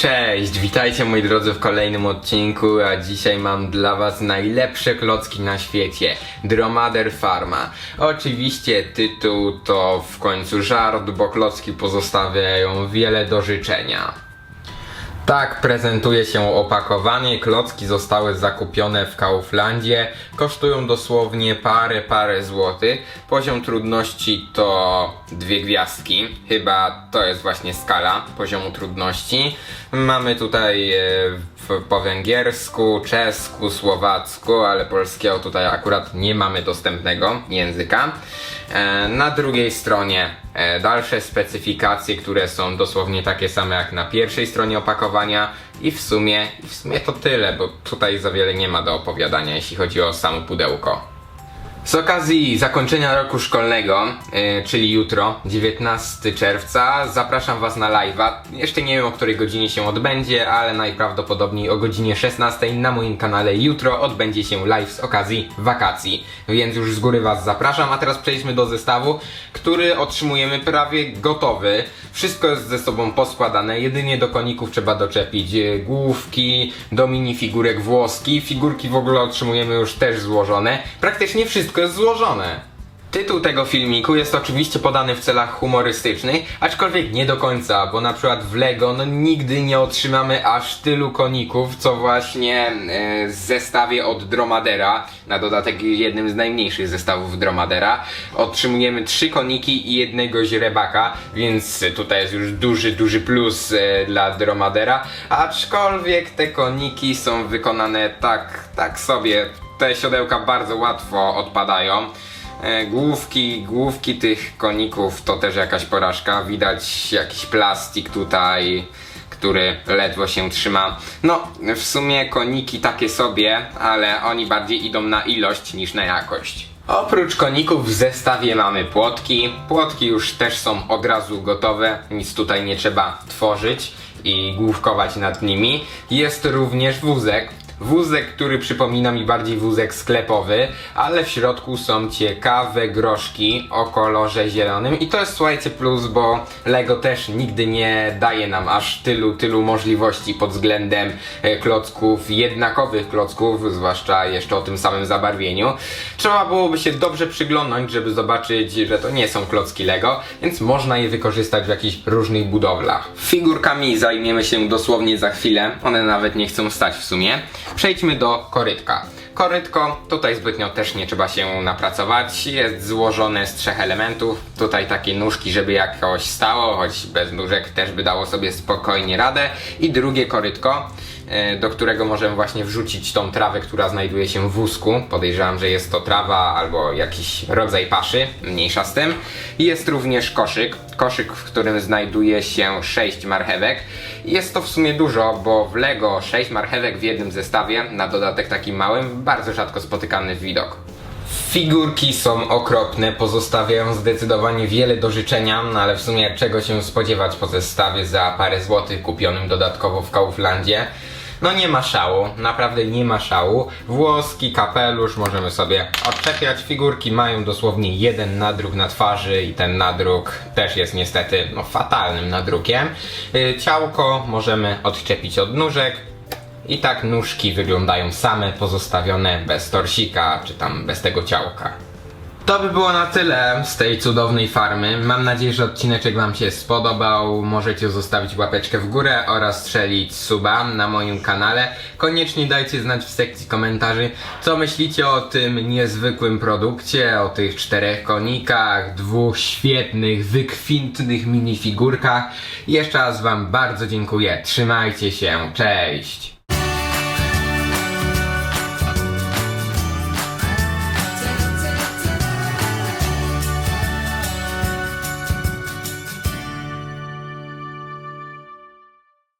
Cześć, witajcie moi drodzy w kolejnym odcinku, a dzisiaj mam dla was najlepsze klocki na świecie Dromader Pharma. Oczywiście tytuł to w końcu żart, bo klocki pozostawiają wiele do życzenia. Tak prezentuje się opakowanie. Klocki zostały zakupione w Kauflandzie. Kosztują dosłownie parę, parę złotych. Poziom trudności to dwie gwiazdki. Chyba to jest właśnie skala poziomu trudności. Mamy tutaj e, w, po węgiersku, czesku, słowacku, ale polskiego tutaj akurat nie mamy dostępnego języka. E, Na drugiej stronie dalsze specyfikacje, które są dosłownie takie same jak na pierwszej stronie opakowania i w sumie, w sumie to tyle, bo tutaj za wiele nie ma do opowiadania, jeśli chodzi o samo pudełko. Z okazji zakończenia roku szkolnego, yy, czyli jutro, 19 czerwca, zapraszam Was na live'a. Jeszcze nie wiem o której godzinie się odbędzie, ale najprawdopodobniej o godzinie 16 na moim kanale jutro odbędzie się live z okazji wakacji. Więc już z góry Was zapraszam, a teraz przejdźmy do zestawu, który otrzymujemy prawie gotowy. Wszystko jest ze sobą poskładane, jedynie do koników trzeba doczepić e, główki, do minifigurek włoski. Figurki w ogóle otrzymujemy już też złożone. Praktycznie wszystko jest złożone. Tytuł tego filmiku jest oczywiście podany w celach humorystycznych, aczkolwiek nie do końca, bo na przykład w Lego no nigdy nie otrzymamy aż tylu koników, co właśnie e, w zestawie od Dromadera, na dodatek jednym z najmniejszych zestawów Dromadera, otrzymujemy trzy koniki i jednego źrebaka, więc tutaj jest już duży, duży plus e, dla Dromadera, aczkolwiek te koniki są wykonane tak, tak sobie, te siodełka bardzo łatwo odpadają. E, Główki, główki tych koników to też jakaś porażka. Widać jakiś plastik tutaj, który ledwo się trzyma. No, w sumie koniki takie sobie, ale oni bardziej idą na ilość niż na jakość. Oprócz koników w zestawie mamy płotki. Płotki już też są od razu gotowe, nic tutaj nie trzeba tworzyć i główkować nad nimi. Jest również wózek, Wózek, który przypomina mi bardziej wózek sklepowy, ale w środku są ciekawe groszki o kolorze zielonym i to jest słuchajcie plus, bo Lego też nigdy nie daje nam aż tylu, tylu możliwości pod względem e, klocków, jednakowych klocków, zwłaszcza jeszcze o tym samym zabarwieniu. Trzeba byłoby się dobrze przyglądnąć, żeby zobaczyć, że to nie są klocki Lego, więc można je wykorzystać w jakichś różnych budowlach. Figurkami zajmiemy się dosłownie za chwilę, one nawet nie chcą stać w sumie. Przejdźmy do korytka. Korytko, tutaj zbytnio też nie trzeba się napracować. Jest złożone z trzech elementów. Tutaj takie nóżki, żeby jakoś stało, choć bez nóżek też by dało sobie spokojnie radę. I drugie korytko, do którego możemy właśnie wrzucić tą trawę, która znajduje się w wózku. Podejrzewam, że jest to trawa albo jakiś rodzaj paszy, mniejsza z tym. Jest również koszyk, koszyk, w którym znajduje się 6 marchewek. Jest to w sumie dużo, bo w Lego 6 marchewek w jednym zestawie, na dodatek takim małym, bardzo rzadko spotykany widok. Figurki są okropne, pozostawiają zdecydowanie wiele do życzenia, no ale w sumie czego się spodziewać po zestawie za parę złotych kupionym dodatkowo w Kauflandzie. No nie ma szału, naprawdę nie ma szału. Włoski, kapelusz, możemy sobie odczepiać. Figurki mają dosłownie jeden nadruk na twarzy i ten nadruk też jest niestety no, fatalnym nadrukiem. Y, Ciałko możemy odczepić od nóżek, i tak nóżki wyglądają same, pozostawione bez torsika, czy tam bez tego ciałka. To by było na tyle z tej cudownej farmy. Mam nadzieję, że odcineczek Wam się spodobał. Możecie zostawić łapeczkę w górę oraz strzelić suba na moim kanale. Koniecznie dajcie znać w sekcji komentarzy, co myślicie o tym niezwykłym produkcie, o tych czterech konikach, dwóch świetnych, wykwintnych minifigurkach. Jeszcze raz Wam bardzo dziękuję. Trzymajcie się. Cześć!